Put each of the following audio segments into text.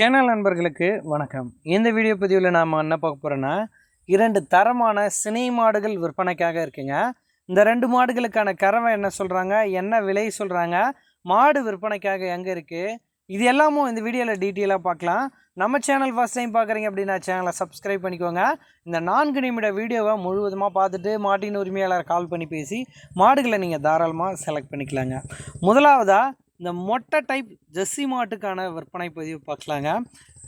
Channel நண்பர்களுக்கு வணக்கம். இந்த வீடியோ பதிவில் நாம் என்ன பார்க்க போகிறோன்னா இரண்டு தரமான சினை மாடுகள் விற்பனைக்காக இருக்குங்க. இந்த ரெண்டு மாடுகளுக்கான கறவை என்ன சொல்கிறாங்க என்ன விலை சொல்கிறாங்க மாடு விற்பனைக்காக எங்கே இருக்குது இது எல்லாமும் இந்த வீடியோவில் டீட்டெயிலாக பார்க்கலாம். நம்ம சேனல் ஃபஸ்ட் டைம் பார்க்குறீங்க அப்படின்னா சேனலை சப்ஸ்கிரைப் பண்ணிக்கோங்க. இந்த நான்கு நிமிட வீடியோவை முழுவதுமாக பார்த்துட்டு மாட்டின் உரிமையாளர் கால் பண்ணி பேசி மாடுகளை நீங்கள் தாராளமாக செலக்ட் பண்ணிக்கலாங்க. முதலாவதாக இந்த மொட்டை டைப் ஜெர்சி மாட்டுக்கான விற்பனை பதிவு பார்க்கலாங்க.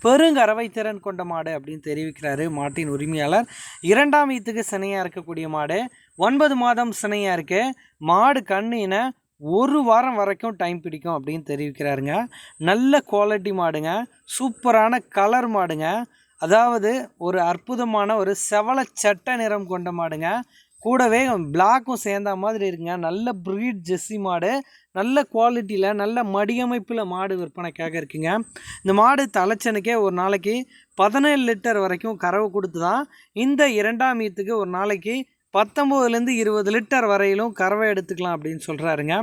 பெருங்கறவை திறன் கொண்ட மாடு அப்படின்னு தெரிவிக்கிறாரு மாட்டின் உரிமையாளர். இரண்டாம் ஈத்துக்கு சினையாக இருக்கக்கூடிய மாடு. ஒன்பது மாதம் சினையாக இருக்குது மாடு கண்ணின ஒரு வாரம் வரைக்கும் டைம் பிடிக்கும் அப்படின்னு தெரிவிக்கிறாருங்க. நல்ல குவாலிட்டி மாடுங்க. சூப்பரான கலர் மாடுங்க. அதாவது ஒரு அற்புதமான ஒரு செவல சட்ட நிறம் கொண்ட மாடுங்க. கூடவே பிளாக்கும் சேர்ந்த மாதிரி இருக்குங்க. நல்ல ப்ரீட் ஜெஸ்ஸி மாடு. நல்ல குவாலிட்டியில் நல்ல மடியமைப்பில் மாடு விற்பனைக்காக இருக்குங்க. இந்த மாடு தலைச்சனுக்கே ஒரு நாளைக்கு பதினேழு லிட்டர் வரைக்கும் கறவை கொடுத்து தான் இந்த இரண்டாம் ஈத்துக்கு ஒரு நாளைக்கு பத்தொம்போதுலேருந்து இருபது லிட்டர் வரையிலும் கறவை எடுத்துக்கலாம் அப்படின்னு சொல்கிறாருங்க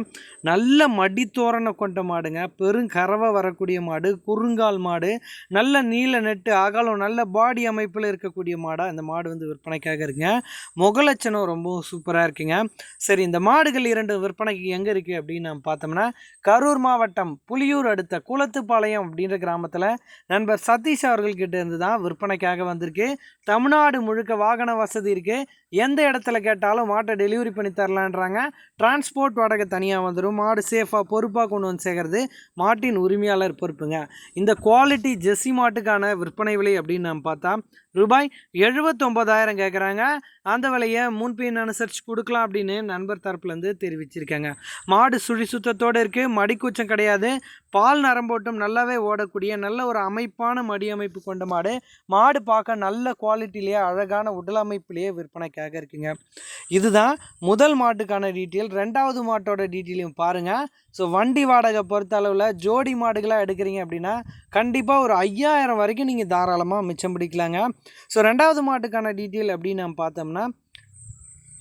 நல்ல மடித்தோரணை கொண்ட மாடுங்க. பெரும் கறவை வரக்கூடிய மாடு குறுங்கால் மாடு நல்ல நீல நெட்டு அகலம் நல்ல பாடி அமைப்பில் இருக்கக்கூடிய மாடாக இந்த மாடு வந்து விற்பனைக்காக இருக்குங்க. முகலட்சணம் ரொம்பவும் சூப்பராக இருக்குங்க. சரி இந்த மாடுகள் இரண்டு விற்பனைக்கு எங்கே இருக்குது அப்படின்னு நம்ம பார்த்தோம்னா கரூர் மாவட்டம் புலியூர் அடுத்த குளத்துப்பாளையம் அப்படின்ற கிராமத்தில் நண்பர் சதீஷ் அவர்கள்கிட்ட இருந்து தான் விற்பனைக்காக வந்திருக்கு. தமிழ்நாடு முழுக்க வாகன வசதி இருக்குது எந்த இடத்துல கேட்டாலும் மாட்டை டெலிவரி பண்ணி தரலான்றாங்க. டிரான்ஸ்போர்ட் வாடகை தனியாக வந்துடும் மாடு சேஃபாக பொறுப்பாக கொண்டு வந்து சேர்க்கறது மாட்டின் உரிமையாளர் பொறுப்புங்க. இந்த குவாலிட்டி ஜெர்சி மாட்டுக்கான விற்பனை விலை அப்படின்னு நம்ம பார்த்தா ரூபாய் எழுபத்தொம்பதாயிரம் கேட்குறாங்க அந்த விலையை முன்பின் அனுசரித்து கொடுக்கலாம் அப்படின்னு நண்பர் தரப்புலேருந்து தெரிவிச்சிருக்காங்க. மாடு சுழி சுத்தத்தோடு இருக்குது மடிக்கூச்சம் கிடையாது. பால் நரம்போட்டம் நல்லாவே ஓடக்கூடிய நல்ல ஒரு அமைப்பான மடி அமைப்பு கொண்ட மாடு. மாடு பார்க்க நல்ல குவாலிட்டிலேயே அழகான உடல் அமைப்பிலேயே விற்பனைக்காக இருக்குங்க. இதுதான் முதல் மாட்டுக்கான டீட்டெயில். ரெண்டாவது மாட்டோட டீட்டெயிலையும் பாருங்கள் ஸோ வண்டி வாடகை பொறுத்த அளவில் ஜோடி மாடுகளாக எடுக்கிறீங்க அப்படின்னா கண்டிப்பாக ஒரு ஐயாயிரம் வரைக்கும் நீங்கள் தாராளமாக மிச்சம் பிடிக்கலாங்க. ஸோ ரெண்டாவது மாட்டுக்கான டீட்டெயில் அப்படின்னு நம்ம பார்த்தோம்னா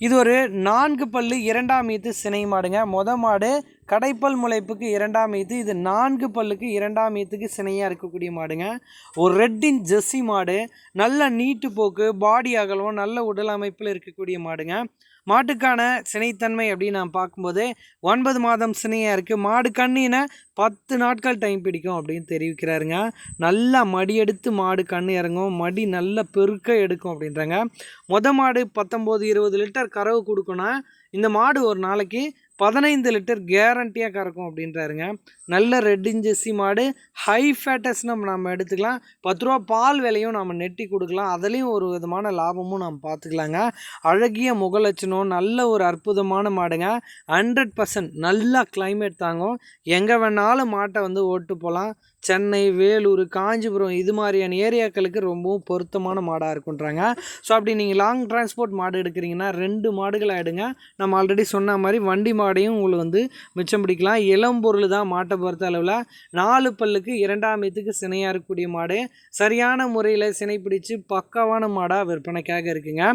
இது ஒரு நான்கு பல்லு இரண்டாம் ஈத்து சினை மாடுங்க. மொத மாடு கடைப்பல் முளைப்புக்கு இரண்டாம் ஈத்து இது நான்கு பல்லுக்கு இரண்டாம் ஈத்துக்கு சினையாக இருக்கக்கூடிய மாடுங்க. ஒரு ரெட்டின் ஜெஸ்ஸி மாடு நல்ல நீட்டு போக்கு பாடி அகலம் நல்ல உடல் அமைப்பில் இருக்கக்கூடிய மாடுங்க. மாட்டுக்கான சினைத்தன்மை அப்படின்னு நான் பார்க்கும்போது ஒன்பது மாதம் சினையாக இருக்குது மாடு கண்ணின பத்து நாட்கள் டைம் பிடிக்கும் அப்படின்னு தெரிவிக்கிறாருங்க. நல்லா மடி எடுத்து மாடு கண்ணு இறங்கும் மடி நல்ல பெருக்க எடுக்கும் அப்படின்றாங்க. மொத மாடு பத்தொம்போது இருபது லிட்டர் கறவு கொடுக்கணும். இந்த மாடு ஒரு நாளைக்கு பதினைந்து லிட்டர் கேரண்டியாக கறக்கும் அப்படின்றாருங்க. நல்ல ரெட் இன்ஜெர்சி மாடு ஹை ஃபேட்டஸ் நம்ம நம்ம எடுத்துக்கலாம். பத்து ரூபா பால் விலையும் நம்ம நெட்டி கொடுக்கலாம். அதுலேயும் ஒரு விதமான லாபமும் நம்ம பார்த்துக்கலாங்க அழகிய முகலட்சணம் நல்ல ஒரு அற்புதமான மாடுங்க. ஹண்ட்ரட் பர்சன்ட் நல்லா கிளைமேட் தாங்கும். எங்கே வேணாலும் மாட்டை வந்து ஓட்டு போகலாம் சென்னை வேலூர் காஞ்சிபுரம் இது மாதிரியான ஏரியாக்களுக்கு ரொம்பவும் பொருத்தமான மாடாக இருக்குன்றாங்க. ஸோ அப்படி நீங்கள் லாங் டிரான்ஸ்போர்ட் மாடு எடுக்கிறீங்கன்னா ரெண்டு மாடுகளாக எடுங்க நம்ம ஆல்ரெடி சொன்ன மாதிரி வண்டி மாடையும் உங்களுக்கு வந்து மிச்சம் பிடிக்கலாம். இளம்பொருள் தான் மாட்டை பொறுத்த அளவில். நாலு பல்லுக்கு இரண்டாம் இதுக்கு சினையாக இருக்கக்கூடிய மாடு. சரியான முறையில் சினை பிடிச்சு பக்காவான மாடாக விற்பனைக்காக இருக்குங்க.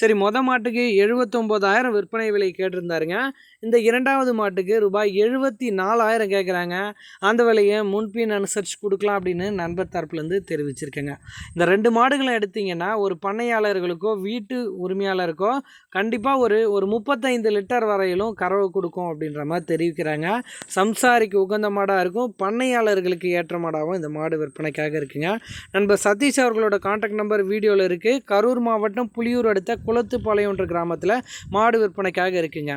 சரி மொத மாட்டுக்கு எழுபத்தொம்போதாயிரம் விற்பனை விலை கேட்டிருந்தாருங்க. இந்த இரண்டாவது மாட்டுக்கு ரூபாய் எழுபத்தி நாலாயிரம் கேட்குறாங்க அந்த விலையை முன்பின் சர்ச் கொடுக்கலாம் அப்படின்னு நண்பர் தரப்புலேருந்து தெரிவிச்சிருக்கேங்க. இந்த ரெண்டு மாடுகளை எடுத்திங்கன்னா ஒரு பண்ணையாளர்களுக்கோ வீட்டு உரிமையாளருக்கோ கண்டிப்பாக ஒரு ஒரு முப்பத்தைந்து லிட்டர் வரையிலும் கறவை கொடுக்கும் அப்படின்ற மாதிரி தெரிவிக்கிறாங்க. சம்சாரிக்கு உகந்த மாடாக இருக்கும். பண்ணையாளர்களுக்கு ஏற்ற மாடாகவும் இந்த மாடு விற்பனைக்காக இருக்குங்க. நண்பர் சதீஷ் அவர்களோட கான்டாக்ட் நம்பர் வீடியோவில் இருக்குது கரூர் மாவட்டம் புலியூர் அடுத்த குளத்துப்பாளையம்ன்ற கிராமத்தில் மாடு விற்பனைக்காக இருக்குங்க.